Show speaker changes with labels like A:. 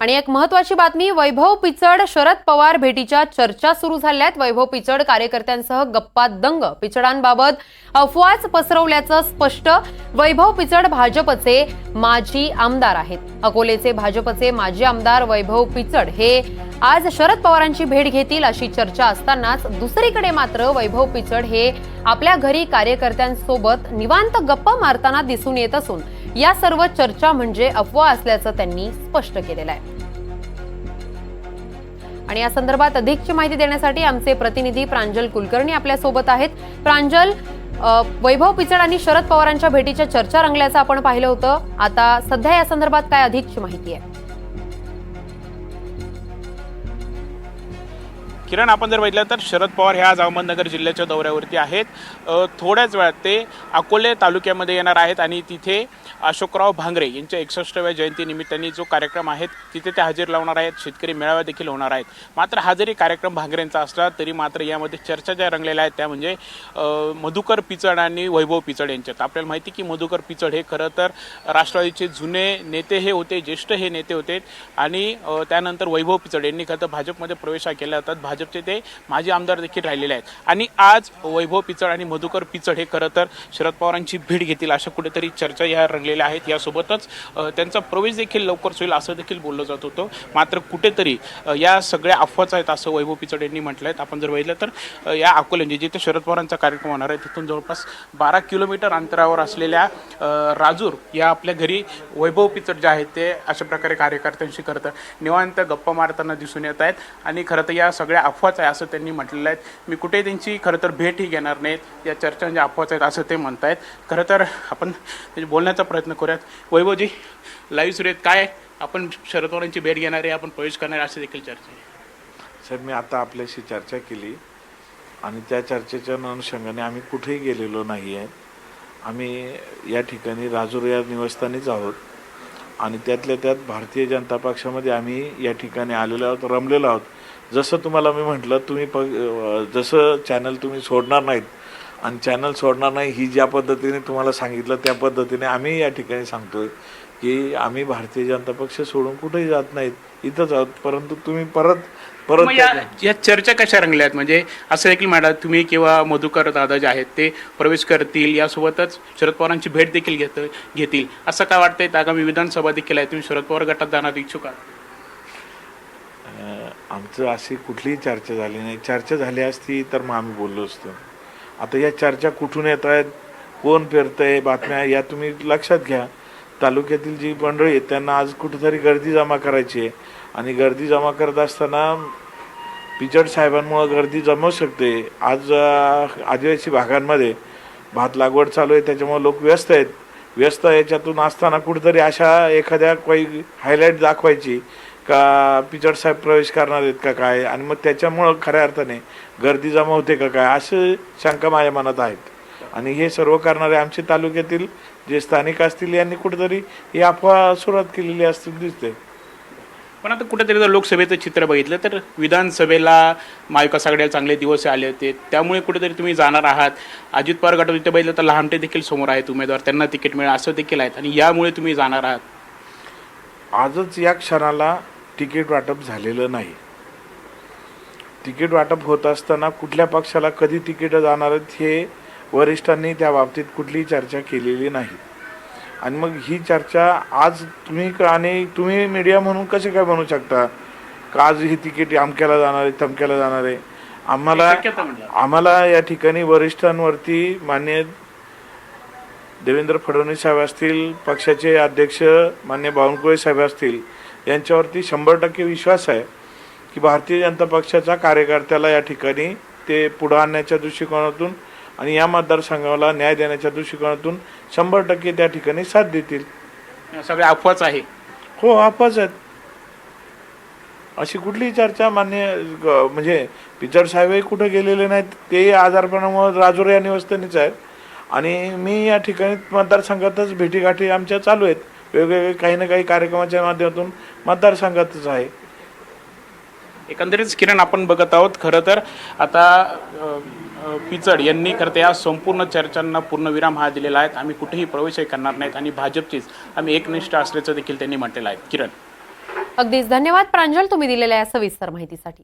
A: आणि एक महत्वाची बातमी वैभव पिचड शरद पवार भेटीच्या चर्चा सुरू झाल्यात. वैभव पिचड कार्यकर्त्यांसह गप्पा दंग. पिचडांबाबत अफवाच पसरवल्याचं स्पष्ट. वैभव पिचड भाजपचे माजी आमदार आहेत. अकोलेचे भाजपचे माजी आमदार वैभव पिचड हे आज शरद पवारांची भेट घेतील अशी चर्चा असतानाच दुसरीकडे मात्र वैभव पिचड हे आपल्या घरी कार्यकर्त्यांसोबत निवांत गप्पा मारताना दिसून येत असून या सर्व चर्चा म्हणजे अफवा असल्याचं त्यांनी स्पष्ट केलेलं आहे. आणि या संदर्भात अधिकची माहिती देण्यासाठी आमचे प्रतिनिधी प्रांजल कुलकर्णी आपल्यासोबत आहेत. प्रांजल वैभव पिचड आणि शरद पवारांच्या भेटीच्या चर्चा रंगल्याचं आपण पाहिलं होतं. आता सध्या या संदर्भात काय अधिकची माहिती आहे?
B: किरण आपण जर बघितलं तर शरद पवार हे आज अहमदनगर जिल्ह्याच्या दौऱ्यावरती आहेत. थोड्याच वेळात ते अकोले तालुक्यामध्ये येणार आहेत आणि तिथे अशोकराव भांगरे यांच्या एकसष्टव्या जयंतीनिमित्ताने जो कार्यक्रम आहे तिथे ते हजेरी लावणार आहेत. शेतकरी मेळावा देखील होणार आहेत. मात्र हा जरी कार्यक्रम भांगरेंचा असला तरी मात्र यामध्ये चर्चा ज्या रंगलेल्या आहेत त्या म्हणजे मधुकर पिचड आणि वैभव पिचड यांच्यात. आपल्याला माहिती की मधुकर पिचड हे खरं तर राष्ट्रवादीचे जुने नेते हे होते ज्येष्ठ हे नेते होते आणि त्यानंतर वैभव पिचड यांनी खरं तर भाजपमध्ये प्रवेश केला होता. भाजपचे ते माजी आमदार देखील राहिलेले आहेत. आणि आज वैभव पिचड आणि मधुकर पिचड हे खरं तर शरद पवारांची भेट घेतील अशा कुठेतरी चर्चा या रंगलेल्या आहेत. यासोबतच त्यांचा प्रवेश देखील लवकरच होईल असं देखील बोललं जात होतं. मात्र कुठेतरी या सगळ्या अफवाच आहेत असं वैभव पिचड यांनी म्हटलं आहे आपण जर बघितलं तर या अकोले म्हणजे जिथे शरद पवारांचा कार्यक्रम होणार आहे तिथून जवळपास बारा किलोमीटर अंतरावर असलेल्या राजूर या आपल्या घरी वैभव पिचड जे आहेत ते अशा प्रकारे कार्यकर्त्यांशी करतं निवांत गप्पा मारताना दिसून येत आहेत. आणि खरं तर या सगळ्या अफवाच आहे असं त्यांनी म्हटलेलं आहे. मी कुठेही त्यांची खरं तर भेटही घेणार नाहीत. या चर्चा म्हणजे अफवाच आहेत असं ते म्हणत आहेत खरं तर आपण त्याची बोलण्याचा प्रयत्न करूयात. वैभवजी लाईव्ह सुरेत काय आपण शरद पवारांची भेट घेणार आहे? आपण प्रवेश करणार आहे अशी देखील चर्चा आहे.
C: साहेब मी आता आपल्याशी चर्चा केली. आणि त्या चर्चेच्या अनुषंगाने आम्ही कुठेही गेलेलो नाही आहे. आम्ही या ठिकाणी राजूर या निवासस्थानीच आहोत. आणि त्यातल्या त्यात भारतीय जनता पक्षामध्ये आम्ही या ठिकाणी आलेलो आहोत रमलेलो आहोत. जसं तुम्हाला मी म्हटलं तुम्ही प जसं चॅनल तुम्ही सोडणार नाहीत आणि चॅनल सोडणार नाही ही ज्या पद्धतीने तुम्हाला सांगितलं त्या पद्धतीने आम्ही या ठिकाणी सांगतोय की आम्ही भारतीय जनता पक्ष सोडून कुठेही जात नाहीत इथंच आहोत. परंतु तुम्ही परत परत
B: या चर्चा कशा रंगल्या आहेत म्हणजे असं देखील म्हणा तुम्ही किंवा मधुकर दादा जे आहेत ते प्रवेश करतील यासोबतच शरद पवारांची भेट देखील घेत घेतील. असं काय वाटतंय? आगामी विधानसभा देखील आहे तुम्ही शरद पवार गटात जाणार इच्छुक आहात.
C: आमचं अशी कुठलीही चर्चा झाली नाही. चर्चा झाली असती तर मग आम्ही बोललो असतो. आता या चर्चा कुठून येत आहेत? कोण फिरतंय बातम्या या तुम्ही लक्षात घ्या. तालुक्यातील जी मंडळी आहेत त्यांना आज कुठेतरी गर्दी जमा करायची आहे. आणि गर्दी जमा करत असताना पिचड साहेबांमुळं गर्दी जमवू शकते. आज आदिवासी भागांमध्ये भात लागवड चालू आहे त्याच्यामुळे लोक व्यस्त आहेत. व्यस्त याच्यातून असताना कुठेतरी अशा एखाद्या काही हायलाईट दाखवायची. का पिचड साहेब प्रवेश करणार आहेत का काय? आणि मग त्याच्यामुळं खऱ्या अर्थाने गर्दी जमा होते का काय? असे शंका माझ्या मनात आहेत. आणि हे सर्व करणारे आमचे तालुक्यातील जे स्थानिक असतील यांनी कुठेतरी ही अफवा सुरुवात केलेली असतील दिसते.
B: पण आता कुठेतरी जर लोकसभेचं चित्र बघितलं तर विधानसभेला महाविकास आघाडीला चांगले दिवस आले होते. त्यामुळे कुठेतरी तुम्ही जाणार आहात. अजित पवार गटात इथे बघितलं तर लहानटे देखील समोर आहेत उमेदवार. त्यांना तिकीट मिळेल असं देखील आहेत आणि यामुळे तुम्ही जाणार आहात.
C: आजच या क्षणाला तिकीट वाटप झालेलं नाही. तिकीट वाटप होत असताना कुठल्या पक्षाला कधी तिकीटं जाणार आहेत हे वरिष्ठांनी त्या बाबतीत कुठलीही चर्चा केलेली नाही. आणि मग ही चर्चा आज तुम्ही आणि तुम्ही मीडिया म्हणून कसे काय बनवू शकता? का आज ही तिकीट अमक्याला जाणार आहे तमक्याला जाणार आहे? आम्हाला. आम्हाला या ठिकाणी वरिष्ठांवरती मान्य देवेंद्र फडणवीस साहेब असतील पक्षाचे अध्यक्ष मान्य बावनकुळे साहेब असतील यांच्यावरती शंभर टक्के विश्वास आहे की भारतीय जनता पक्षाच्या कार्यकर्त्याला या ठिकाणी ते पुढं आणण्याच्या दृष्टिकोनातून आणि या मतदारसंघाला न्याय देण्याच्या दृष्टिकोनातून शंभर टक्के त्या ठिकाणी साथ देतील.
B: सगळ्या अफवाच आहे.
C: हो आपच आहेत. अशी कुठलीही चर्चा मान्य म्हणजे पिचड साहेबही कुठं गेलेले नाहीत ते आजारपणामुळे राजूर या निवस्थानीच आहेत. आणि मी या ठिकाणी मतदारसंघातच भेटीगाठी आमच्या चालू आहेत. वेगवेगळे काही ना काही कार्यक्रमाच्या माध्यमातून मतदारसंघातच आहे.
B: एकंदरीत किरण आपण बघत आहोत खरं तर आता पिचड यांनी खरं तर या संपूर्ण चर्चांना पूर्णविराम हा दिलेला आहे. आम्ही कुठेही प्रवेशही करणार नाहीत आणि भाजपचीच आम्ही एकनिष्ठ असल्याचं देखील त्यांनी म्हटलेलं आहे. किरण.
A: अगदीच. धन्यवाद प्रांजल तुम्ही दिलेल्या या सविस्तर माहितीसाठी.